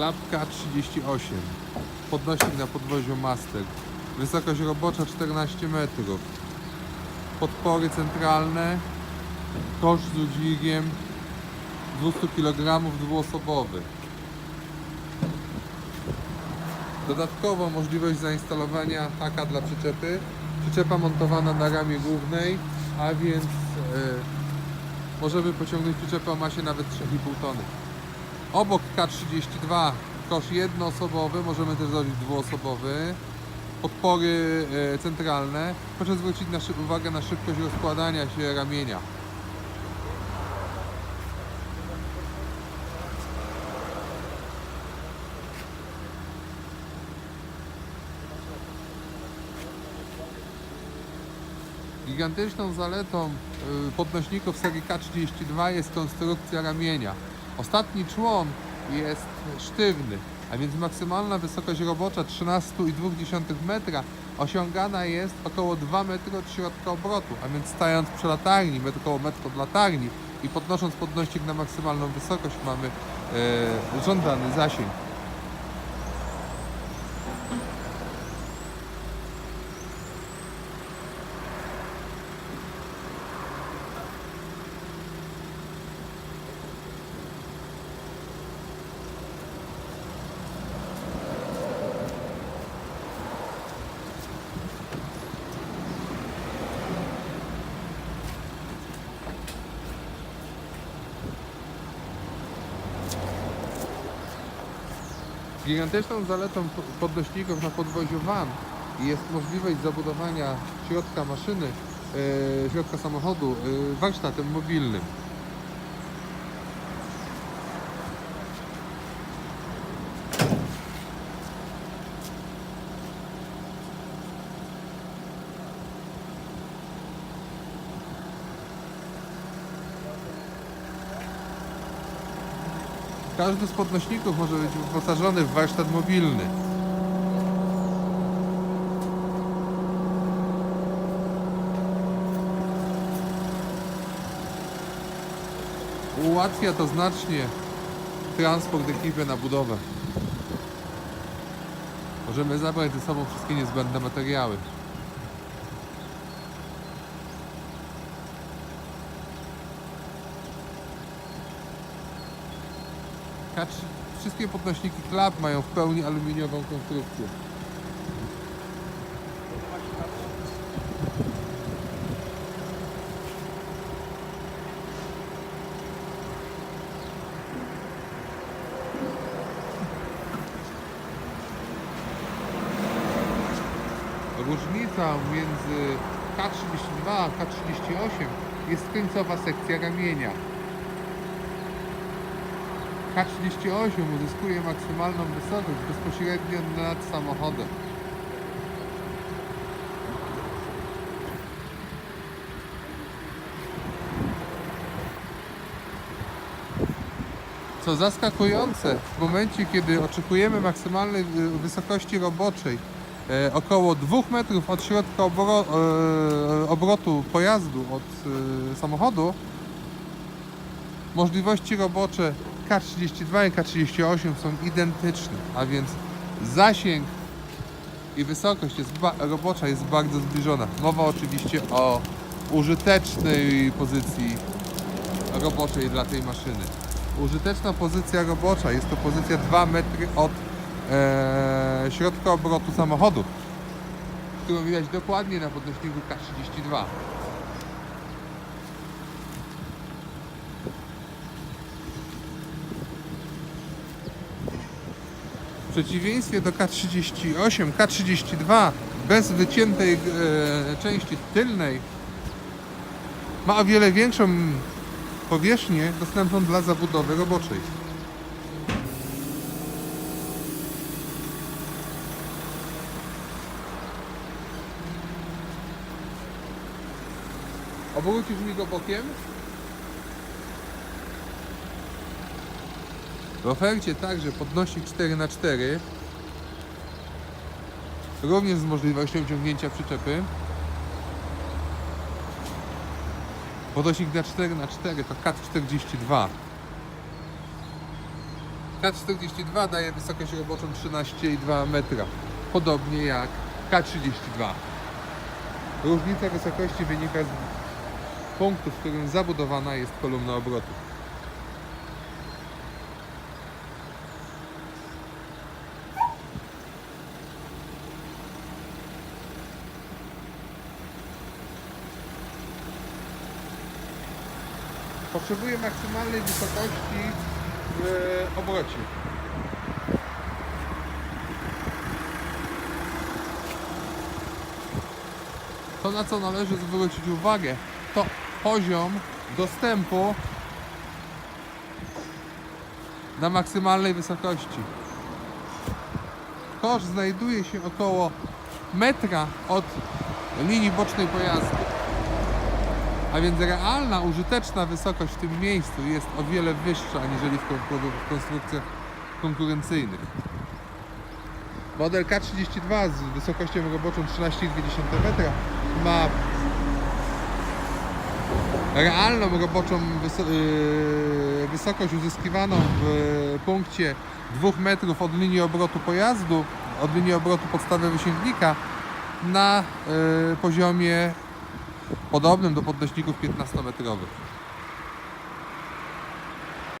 Klapka 38. Podnośnik na podwoziu Master. Wysokość robocza 14 metrów. Podpory centralne. Kosz z udźwigiem 200 kg dwuosobowy. Dodatkowo możliwość zainstalowania haka dla przyczepy. Przyczepa montowana na ramię głównej, a więc e, możemy pociągnąć przyczepę o masie nawet 3,5 tony. Obok K32 kosz jednoosobowy, możemy też zrobić dwuosobowy. Podpory e, centralne. Proszę zwrócić uwagę na szybkość rozkładania się ramienia. Gigantyczną zaletą y, podnośników serii K32 jest konstrukcja ramienia. Ostatni człon jest sztywny, a więc maksymalna wysokość robocza 13,2 metra osiągana jest około 2 metry od środka obrotu, a więc stając przy latarni, metr około metr od latarni i podnosząc podnośnik na maksymalną wysokość mamy e, żądany zasięg. Gigantyczną zaletą po- podnośników na podwoziu van jest możliwość zabudowania środka maszyny, e, środka samochodu e, warsztatem mobilnym. Każdy z podnośników może być wyposażony w warsztat mobilny. Ułatwia to znacznie transport ekipy na budowę. Możemy zabrać ze sobą wszystkie niezbędne materiały. Kacz, wszystkie podnośniki klap mają w pełni aluminiową konstrukcję. Różnica między K32 a K38 jest końcowa sekcja ramienia. K38 uzyskuje maksymalną wysokość bezpośrednio nad samochodem. Co zaskakujące, w momencie kiedy oczekujemy maksymalnej y, wysokości roboczej e, około 2 metrów od środka e, obrotu pojazdu, od e, samochodu, Możliwości robocze K32 i K38 są identyczne, a więc zasięg i wysokość jest robocza jest bardzo zbliżona. Mowa oczywiście o użytecznej pozycji roboczej dla tej maszyny. Użyteczna pozycja robocza jest to pozycja 2 metry od e, środka obrotu samochodu, którą widać dokładnie na podnośniku K32. Przeciwieństwie do K38, K32 bez wyciętej e, części tylnej ma o wiele większą powierzchnię dostępną dla zabudowy roboczej. Obrócisz mi go bokiem? W ofercie także podnośnik 4x4 również z możliwością ciągnięcia przyczepy. Podnośnik na 4x4 to KAT 42 K42 daje wysokość roboczą 13,2 metra, podobnie jak K32. Różnica wysokości wynika z punktu, w którym zabudowana jest kolumna obrotu. Potrzebuje maksymalnej wysokości w obrocie. To na co należy zwrócić uwagę to poziom dostępu na maksymalnej wysokości. Kosz znajduje się około metra od linii bocznej pojazdu. A więc realna, użyteczna wysokość w tym miejscu jest o wiele wyższa aniżeli w konstrukcjach konkurencyjnych. Model K32 z wysokością roboczą 13,2 metra ma realną roboczą wyso- yy, wysokość uzyskiwaną w punkcie 2 metrów od linii obrotu pojazdu, od linii obrotu podstawy wysięgnika na yy, poziomie podobnym do podnośników 15-metrowych.